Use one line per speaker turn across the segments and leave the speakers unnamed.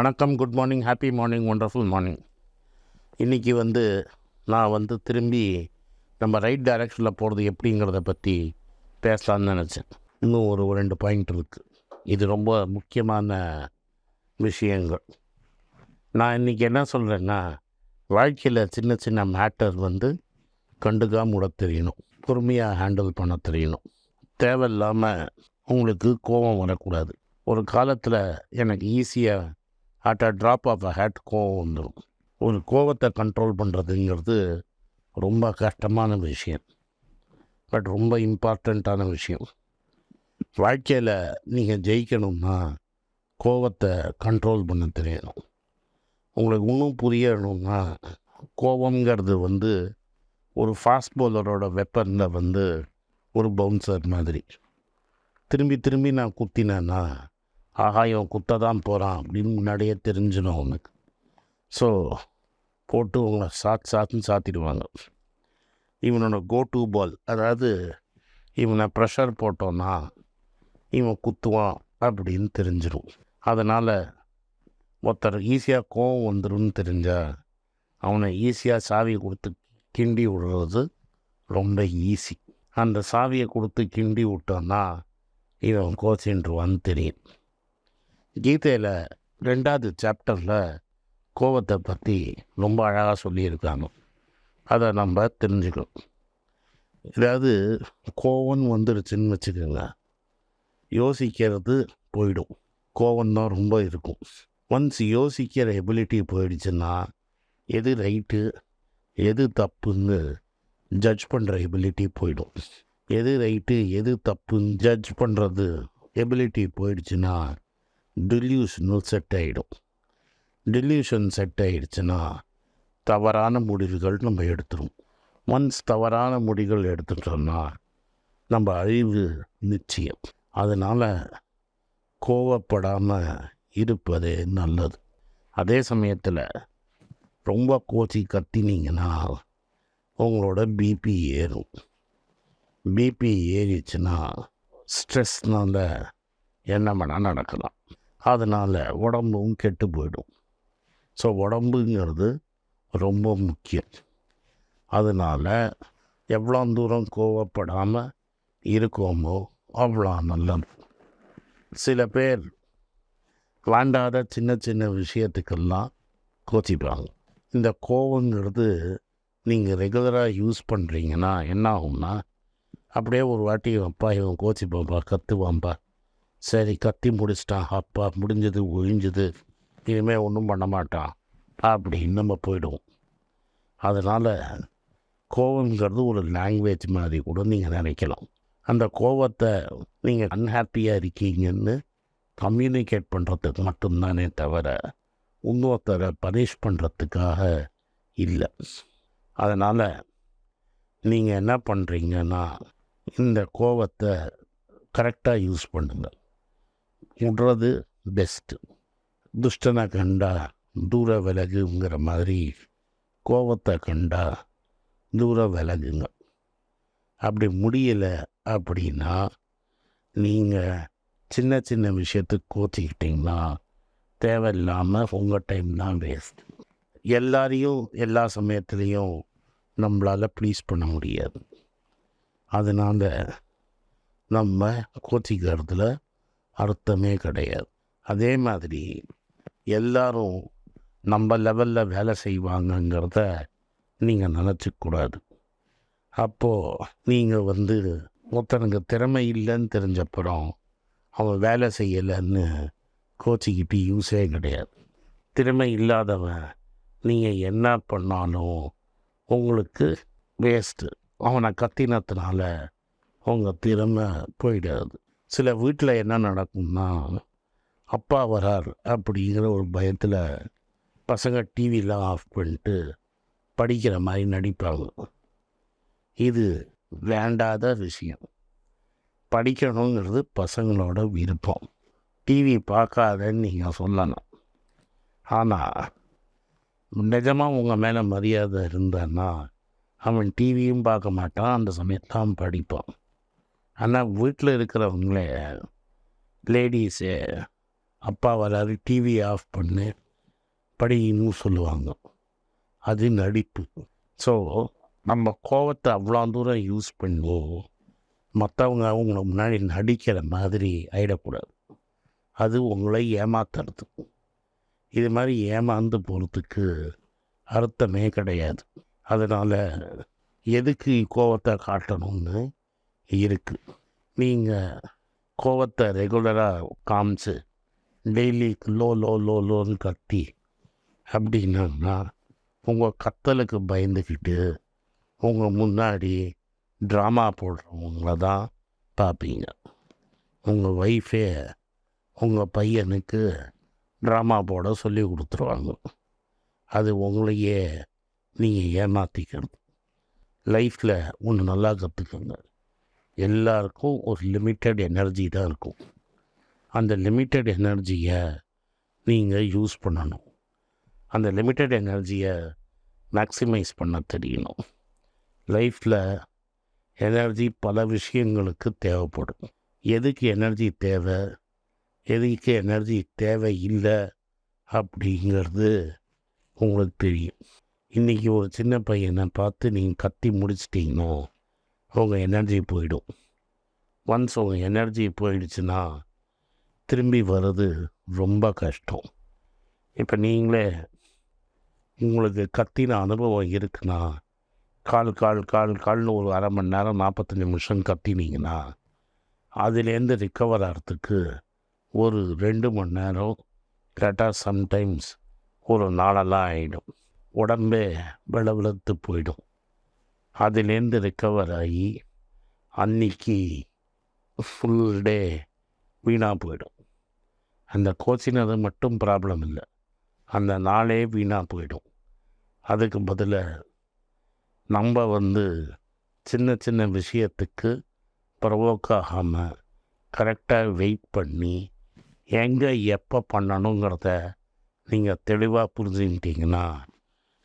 வணக்கம் good morning happy morning wonderful morning இன்றைக்கி வந்து நான் வந்து திரும்பி நம்ம ரைட் டைரக்ஷனில் போகிறது எப்படிங்கிறத பற்றி பேசலான்னு நினச்சேன். இன்னும் ஒரு ரெண்டு பாயிண்ட் இருக்குது இது ரொம்ப முக்கியமான விஷயங்கள். நான் இன்றைக்கி என்ன சொல்கிறேன்னா வாழ்க்கையில் சின்ன சின்ன மேட்டர் வந்து கண்டுக்காம விட தெரியணும். பொறுமையாக ஹேண்டில் பண்ண தெரியணும். தேவையில்லாமல் உங்களுக்கு கோபம் வரக்கூடாது. ஒரு காலத்தில் எனக்கு ஈஸியாக at a drop of a hat கோவம் வந்துடும் ஒரு கோவத்தை கண்ட்ரோல் பண்ணுறதுங்கிறது ரொம்ப கஷ்டமான விஷயம். பட் ரொம்ப இம்பார்ட்டண்ட்டான விஷயம். வாழ்க்கையில் நீங்கள் ஜெயிக்கணும்னா கோவத்தை கண்ட்ரோல் பண்ண தெரியணும். உங்களுக்கு இன்னும் புரியணும்னா கோவங்கிறது வந்து ஒரு ஃபாஸ்ட் பவுலரோட வெப்பனில் வந்து ஒரு பவுன்சர் மாதிரி. திரும்பி திரும்பி நான் குத்தினேன்னா ஆகா இவன் குத்த தான் போகிறான் அப்படின்னு முன்னாடியே தெரிஞ்சிடும் அவனுக்கு. ஸோ போட்டு உங்களை சாத் சாத்துன்னு சாத்திடுவாங்க. இவனோட கோ டு பால் அதாவது இவனை ப்ரெஷர் போட்டோன்னா இவன் குத்துவான் அப்படின்னு தெரிஞ்சிடும். அதனால் ஒருத்தர் ஈஸியாக கோவம் வந்துடும் தெரிஞ்சால் அவனை ஈஸியாக சாவி கொடுத்து கிண்டி விடுறது ரொம்ப ஈஸி அந்த சாவியை கொடுத்து கிண்டி விட்டோன்னா இவன் கோச்சின்றுவான்னு தெரியும். கீதையில் ரெண்டாவது சாப்டரில் கோவத்தை பற்றி ரொம்ப அழகாக சொல்லியிருக்காங்க. அதை நம்ம தெரிஞ்சுக்கணும். ஏதாவது கோவம் வந்துருச்சுன்னு வச்சுக்கோங்க. யோசிக்கிறது போயிடும். கோவம் தான் ரொம்ப இருக்கும். ஒன்ஸ் யோசிக்கிற எபிலிட்டி போயிடுச்சுன்னா எது ரைட்டு எது தப்புன்னு ஜட்ஜ் பண்ணுற எபிலிட்டி போயிடும். எது ரைட்டு எது தப்புன்னு ஜட்ஜ் பண்ணுறது எபிலிட்டி போயிடுச்சுன்னா டில்யூஷனும் செட் ஆகிடும் டில்யூஷன் செட் ஆகிடுச்சுன்னா தவறான முடிவுகள் நம்ம எடுத்துரும். ஒன்ஸ் தவறான முடிவுகள் எடுத்துட்டோம்னா நம்ம அழிவு நிச்சயம். அதனால் கோவப்படாமல் இருப்பதே நல்லது. அதே சமயத்தில் ரொம்ப கோச்சி கத்தினீங்கன்னா உங்களோட பிபி ஏறும். பிபி ஏறிச்சுன்னா ஸ்ட்ரெஸ்னால் என்ன வேணால் நடக்கலாம். அதனால் உடம்பும் கெட்டு போயிடும். ஸோ உடம்புங்கிறது ரொம்ப முக்கியம். அதனால் எவ்வளோ தூரம் கோவப்படாமல் இருக்கோமோ அவ்வளோ நல்லது. சில பேர் வேண்டாத சின்ன சின்ன விஷயத்துக்கெல்லாம் கோச்சிப்பாங்க. இந்த கோவங்கிறது நீங்கள் ரெகுலராக யூஸ் பண்ணுறீங்கன்னா என்ன ஆகும்னா அப்படியே ஒரு வாட்டி அப்பா இவன் கோச்சிப்பாப்பா கற்றுவான்பா சரி கத்தி முடிச்சிட்டான் அப்பா முடிஞ்சது ஒழிஞ்சது. இனிமேல் ஒன்றும் பண்ண மாட்டான் அப்படின்னு நம்ம போயிடுவோம். அதனால் கோவங்கிறது ஒரு லாங்குவேஜ் மாதிரி கூட நீங்கள் நினைக்கலாம். அந்த கோவத்தை நீங்கள் அன்ஹாப்பியாக இருக்கீங்கன்னு கம்யூனிகேட் பண்ணுறதுக்கு மட்டும்தானே தவிர இன்னொருத்தரை பனிஷ் பண்ணுறதுக்காக இல்லை. அதனால் நீங்கள் என்ன பண்ணுறீங்கன்னா இந்த கோவத்தை கரெக்டாக யூஸ் பண்ணுங்கள் விடுறது பெஸ்ட்டு துஷ்டனை கண்டா தூர விலகுங்கிற மாதிரி கோவத்தை கண்டா தூர விலகுங்க. அப்படி முடியலை அப்படின்னா நீங்கள் சின்ன சின்ன விஷயத்துக்கு கோச்சிக்கிட்டிங்கன்னா தேவையில்லாமல் உங்கள் டைம் தான் வேஸ்ட் எல்லாரையும் எல்லா சமயத்துலேயும் நம்மளால் ப்ளீஸ் பண்ண முடியாது. அதனால் நம்ம கோச்சிக்கிறதுல அர்த்தமே கிடையாது. அதே மாதிரி எல்லாரும் நம்ம லெவலில் வேலை செய்வாங்கங்கிறத நீங்கள் நினச்சிக்கூடாது அப்போது நீங்கள் வந்து ஒருத்தனுக்கு திறமை இல்லைன்னு தெரிஞ்சப்புறம் அவன் வேலை செய்யலைன்னு கோச்சிக்கிட்டு யூஸே கிடையாது. திறமை இல்லாதவன் நீங்கள் என்ன பண்ணாலும் உங்களுக்கு வேஸ்ட்டு அவனை கத்தினத்துனால உங்கள் திறமை போயிடாது. சில வீட்டில் என்ன நடக்கும்னா அப்பா வரார் அப்படிங்கிற ஒரு பயத்தில் பசங்க டிவிலாம் ஆஃப் பண்ணிட்டு படிக்கிற மாதிரி நடிப்பாங்க. இது வேண்டாத விஷயம். படிக்கணுங்கிறது பசங்களோட விருப்பம். டிவி பார்க்காதன்னு நீங்கள் சொல்லணும் ஆனால் நிஜமாக உங்கள் மேலே மரியாதை இருந்தான்னா அவன் டிவியும் பார்க்க மாட்டான் அந்த சமயத்தான் படிப்பான். ஆனால் வீட்டில் இருக்கிறவங்களே லேடிஸு அப்பா வராது டிவி ஆஃப் பண்ணு படின்னு சொல்லுவாங்க. அது நடிப்பு. ஸோ நம்ம கோவத்தை அவ்வளோ தூரம் யூஸ் பண்ணி மற்றவங்க அவங்கள முன்னாடி நடிக்கிற மாதிரி ஆயிடக்கூடாது. அது உங்களை ஏமாத்துறது. இது மாதிரி ஏமாந்து போகிறதுக்கு அர்த்தமே கிடையாது. அதனால் எதுக்கு கோவத்தை காட்டணும்னு இருக்குது நீங்கள் கோவத்தை ரெகுலராக காமிச்சு டெய்லி லோ லோ லோ லோன்னு கத்தி அப்படின்னா உங்கள் கத்தலுக்கு பயந்துக்கிட்டு உங்கள் முன்னாடி ட்ராமா போடுறவங்கள தான் பார்ப்பீங்க உங்கள் ஒய்ஃபே உங்கள் பையனுக்கு ட்ராமா போட சொல்லி கொடுத்துருவாங்க. அது உங்களையே நீங்கள் ஏமாற்றிக்கணும் லைஃப்பில் ஒன்று நல்லா கற்றுக்கோங்க எல்லாருக்கும் ஒரு லிமிட்டட் எனர்ஜி தான் இருக்கும். அந்த லிமிட்டட் எனர்ஜியை நீங்கள் யூஸ் பண்ணணும். அந்த லிமிட்டட் எனர்ஜியை மேக்ஸிமைஸ் பண்ண தெரியணும். லைஃப்பில் எனர்ஜி பல விஷயங்களுக்கு தேவைப்படும். எதுக்கு எனர்ஜி தேவை? எதுக்கு எனர்ஜி தேவை இல்லை? அப்படிங்கிறது உங்களுக்கு தெரியும். இன்றைக்கி ஒரு சின்ன பையனை பார்த்து நீங்கள் கத்தி முடிச்சிட்டிங்கன்னா உங்கள் எனர்ஜி போயிடும். ஒன்ஸ் உங்கள் எனர்ஜி போயிடுச்சுன்னா திரும்பி வர்றது ரொம்ப கஷ்டம். இப்போ நீங்களே உங்களுக்கு கத்தின அனுபவம் இருக்குன்னா கால் கால் கால் கால்னு ஒரு அரை மணி நேரம் நாற்பத்தஞ்சு நிமிஷம் கத்தினீங்கன்னா அதுலேருந்து ரிக்கவர் ஆகிறதுக்கு ஒரு ரெண்டு மணி நேரம் கேட்டால் சம்டைம்ஸ் ஒரு நாளெல்லாம் ஆகிடும் உடம்பே விளவிளத்து போயிடும். அதுலேருந்து ரிக்கவர் ஆகி அன்னைக்கு ஃபுல் டே வீணாக போயிடும். அந்த கோச்சினது மட்டும் ப்ராப்ளம் இல்லை. அந்த நாளே வீணாக போயிடும். அதுக்கு பதிலாக நம்ம வந்து சின்ன சின்ன விஷயத்துக்கு ப்ரொவோக் ஆகாமல் கரெக்டாக வெயிட் பண்ணி எங்கே எப்போ பண்ணணுங்கிறத நீங்கள் தெளிவாக புரிஞ்சுக்கிட்டீங்கன்னா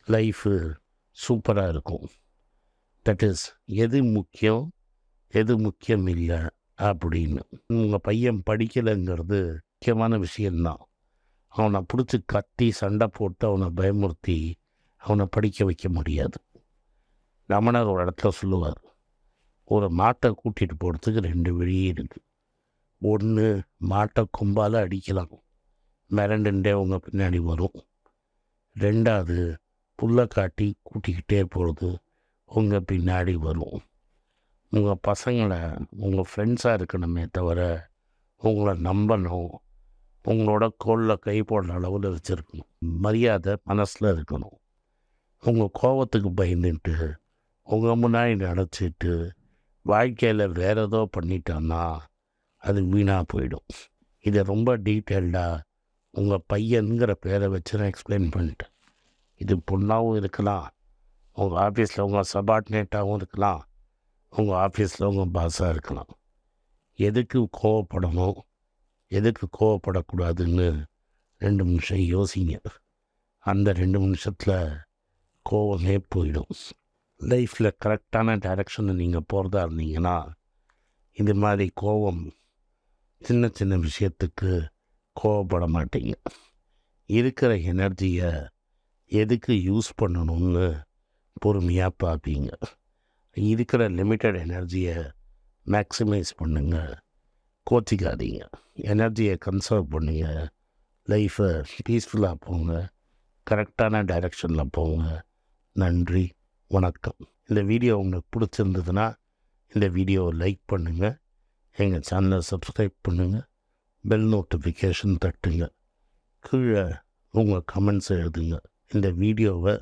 லைஃபு சூப்பராக இருக்கும். தட் இஸ் எது முக்கியம் எது முக்கியம் இல்லை அப்படின்னு. உங்கள் பையன் படிக்கலைங்கிறது முக்கியமான விஷயந்தான். அவனை பிடிச்சி கத்தி சண்டை போட்டு அவனை பயமுறுத்தி அவனை படிக்க வைக்க முடியாது. ரமணர் ஒரு இடத்துல சொல்லுவார் ஒரு மாட்டை கூட்டிகிட்டு போகிறதுக்கு ரெண்டு வழியே இருக்குது ஒன்று மாட்டை கும்பால் அடிக்கலாம். மிரண்டுண்டே உங்கள் பின்னாடி வரும். ரெண்டாவது புல்லை காட்டி கூட்டிக்கிட்டே போகிறது உங்கள் பின்னாடி வரும். உங்கள் பசங்களை உங்கள் ஃப்ரெண்ட்ஸாக இருக்கணுமே தவிர உங்களை நம்பணும். உங்களோட கோலில் கை போடுற அளவில் வச்சுருக்கணும். மரியாதை மனசில் இருக்கணும். உங்கள் கோவத்துக்கு பயந்துட்டு உங்கள் முன்னாடி நினச்சிட்டு வாழ்க்கையில் வேறு ஏதோ பண்ணிட்டோன்னா அது வீணாக போயிடும். இதை ரொம்ப டீட்டெயில்டாக உங்கள் பையனுங்கிற பேரை வச்சு நான் எக்ஸ்பிளைன் பண்ணிட்டேன். இது பொண்ணாகவும் இருக்கலாம் உங்கள் ஆஃபீஸில் உங்கள் சபார்டினேட்டாகவும் இருக்கலாம். உங்கள் ஆஃபீஸில் உங்கள் பாஸாக இருக்கலாம். எதுக்கு கோவப்படணும்? எதுக்கு கோவப்படக்கூடாதுன்னு ரெண்டு நிமிஷம் யோசிங்க. அந்த ரெண்டு நிமிஷத்தில் கோவமே போயிடும். லைஃப்பில் கரெக்டான டைரக்ஷனில் நீங்கள் போகிறதா இருந்தீங்கன்னா இது மாதிரி கோவம் சின்ன சின்ன விஷயத்துக்கு கோவப்பட மாட்டீங்க. இருக்கிற எனர்ஜியை எதுக்கு யூஸ் பண்ணணும்னு பொறுமையாக பார்ப்பீங்க இருக்கிற லிமிட்டட் எனர்ஜியை மேக்ஸிமைஸ் பண்ணுங்கள் கோச்சிக்காதீங்க. எனர்ஜியை கன்சர்வ் பண்ணுங்க. லைஃப்பை பீஸ்ஃபுல்லாக போங்க. கரெக்டான டைரக்ஷனில் போங்க. நன்றி. வணக்கம். இந்த வீடியோ உங்களுக்கு பிடிச்சிருந்ததுன்னா இந்த வீடியோவை லைக் பண்ணுங்கள் எங்கள் சேனலை சப்ஸ்கிரைப் பண்ணுங்கள் பெல் நோட்டிஃபிகேஷன் தட்டுங்க. கீழே உங்கள் கமெண்ட்ஸ் எழுதுங்க. இந்த வீடியோவை